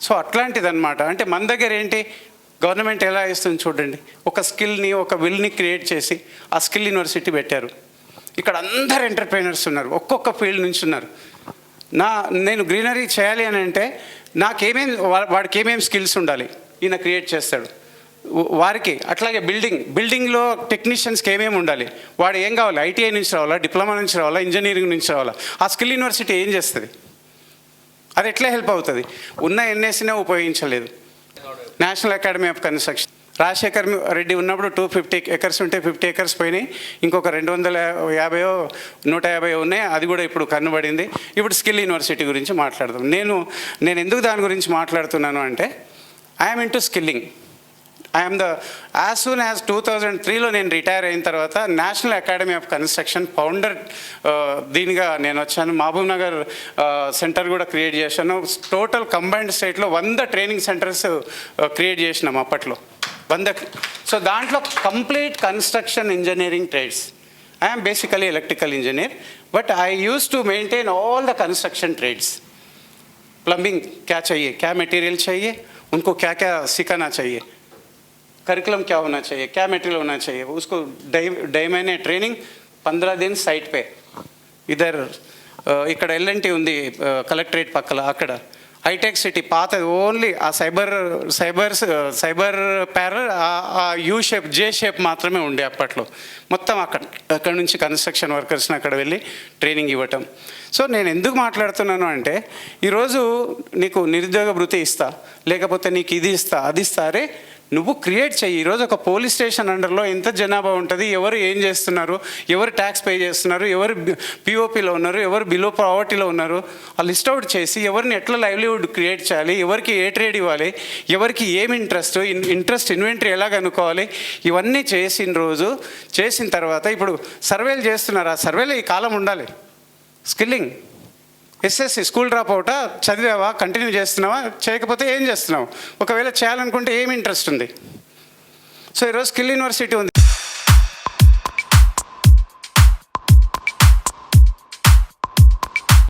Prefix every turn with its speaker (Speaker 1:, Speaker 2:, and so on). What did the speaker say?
Speaker 1: So అట్లాంటిదన్నమాట. అంటే మన దగ్గర ఏంటి? గవర్నమెంట్ ఎలా ఇస్తుంది చూడండి. ఒక స్కిల్ని ఒక విల్ని క్రియేట్ చేసి ఆ స్కిల్ యూనివర్సిటీ పెట్టారు. ఇక్కడ అందరు ఎంటర్ప్రైనర్స్ ఉన్నారు. ఒక్కొక్క ఫీల్డ్ నుంచి ఉన్నారు. నా నేను గ్రీనరీ చేయాలి అని అంటే నాకేమేం వా- వాడికి ఏమేమి స్కిల్స్ ఉండాలి? ఈయన క్రియేట్ చేస్తాడు. వారికి అట్లాగే బిల్డింగ్ బిల్డింగ్లో టెక్నీషియన్స్కి ఏమేమి ఉండాలి? వాడు ఏం కావాలి? ఐటీఐ నుంచి రావాలా? డిప్లొమా నుంచి రావాలా? ఇంజనీరింగ్ నుంచి రావాలా? ఆ స్కిల్ యూనివర్సిటీ ఏం చేస్తుంది? అది ఎట్లా హెల్ప్ అవుతుంది? ఉన్న ఎన్ఎస్సీనే ఉపయోగించలేదు. National Academy of Construction Rajasekhar Reddy ఉన్నప్పుడు టూ ఫిఫ్టీ ఎకర్స్ ఉంటే ఫిఫ్టీ ఎకర్స్ పోయినాయి. ఇంకొక రెండు వందల యాభైయో నూట యాభై ఉన్నాయి. అది కూడా ఇప్పుడు కన్నుబడింది. ఇప్పుడు స్కిల్ యూనివర్సిటీ గురించి మాట్లాడదాం. నేను నేను ఎందుకు దాని గురించి మాట్లాడుతున్నాను అంటే I'm into skilling I'm the as soon as two thousand త్రీలో నేను రిటైర్ అయిన తర్వాత National Academy of Construction founder దీనిగా నేను వచ్చాను. మహబూబ్ నగర్ uh, సెంటర్ కూడా క్రియేట్ చేశాను. టోటల్ కంబైన్డ్ స్టేట్లో వంద ట్రైనింగ్ సెంటర్స్ క్రియేట్ చేసినాం అప్పట్లో. వంద సో దాంట్లో complete construction engineering trades I'm basically electrical engineer but I use to maintain all the construction trades plumbing క్యా చెయ్యి క్యా మెటీరియల్ చెయ్యి ఉన్కో క్యా క్యా सिखाना चाहिए करिकुलम क्या होना चाहिए क्या मटेरियल होना चाहिए उसको डे डे महीने ट्रेनिंग पंद्रह दिन साइट पे ఇదర్ ఇక్కడ ఎల్ఎన్టీ ఉంది కలెక్టరేట్ పక్కల అక్కడ హైటెక్ సిటీ పాత ఓన్లీ ఆ సైబర్ సైబర్ సైబర్ ప్యారల్ ఆ యూ షేప్ జే షేప్ మాత్రమే ఉండే అప్పట్లో మొత్తం అక్కడ అక్కడ నుంచి కన్స్ట్రక్షన్ వర్కర్స్ని అక్కడ వెళ్ళి ట్రైనింగ్ ఇవ్వటం సో నేను ఎందుకు మాట్లాడుతున్నాను అంటే ఈరోజు నీకు నిరుద్యోగ భృతి ఇస్తా లేకపోతే నీకు ఇది ఇస్తా అది ఇస్తా అరే నువ్వు క్రియేట్ చెయ్యి. ఈరోజు ఒక పోలీస్ స్టేషన్ అండర్లో ఎంత జనాభా ఉంటుంది ఎవరు ఏం చేస్తున్నారు ఎవరు ట్యాక్స్ పే చేస్తున్నారు ఎవరు పిఓపిలో ఉన్నారు ఎవరు బిలో ప్రావర్టీలో ఉన్నారు ఆ లిస్ట్ అవుట్ చేసి ఎవరిని ఎట్లా లైవ్లీవుడ్ క్రియేట్ చేయాలి ఎవరికి ఏ ట్రేడ్ ఇవ్వాలి ఎవరికి ఏమి ఇంట్రెస్ట్ ఇంట్రెస్ట్ ఇన్వెంటరీ ఎలా కనుక్కోవాలి ఇవన్నీ చేసిన రోజు చేసిన తర్వాత ఇప్పుడు సర్వేలు చేస్తున్నారు? ఆ సర్వేలో ఈ కాలం ఉండాలి. స్కిల్లింగ్. ఎస్ఎస్సి స్కూల్ డ్రాప్ అవుటా చదివావా? కంటిన్యూ చేస్తున్నావా? చేయకపోతే ఏం చేస్తున్నావు? ఒకవేళ చేయాలనుకుంటే ఏమి ఇంట్రెస్ట్ ఉంది? సో ఈరోజు స్కిల్ యూనివర్సిటీ ఉంది.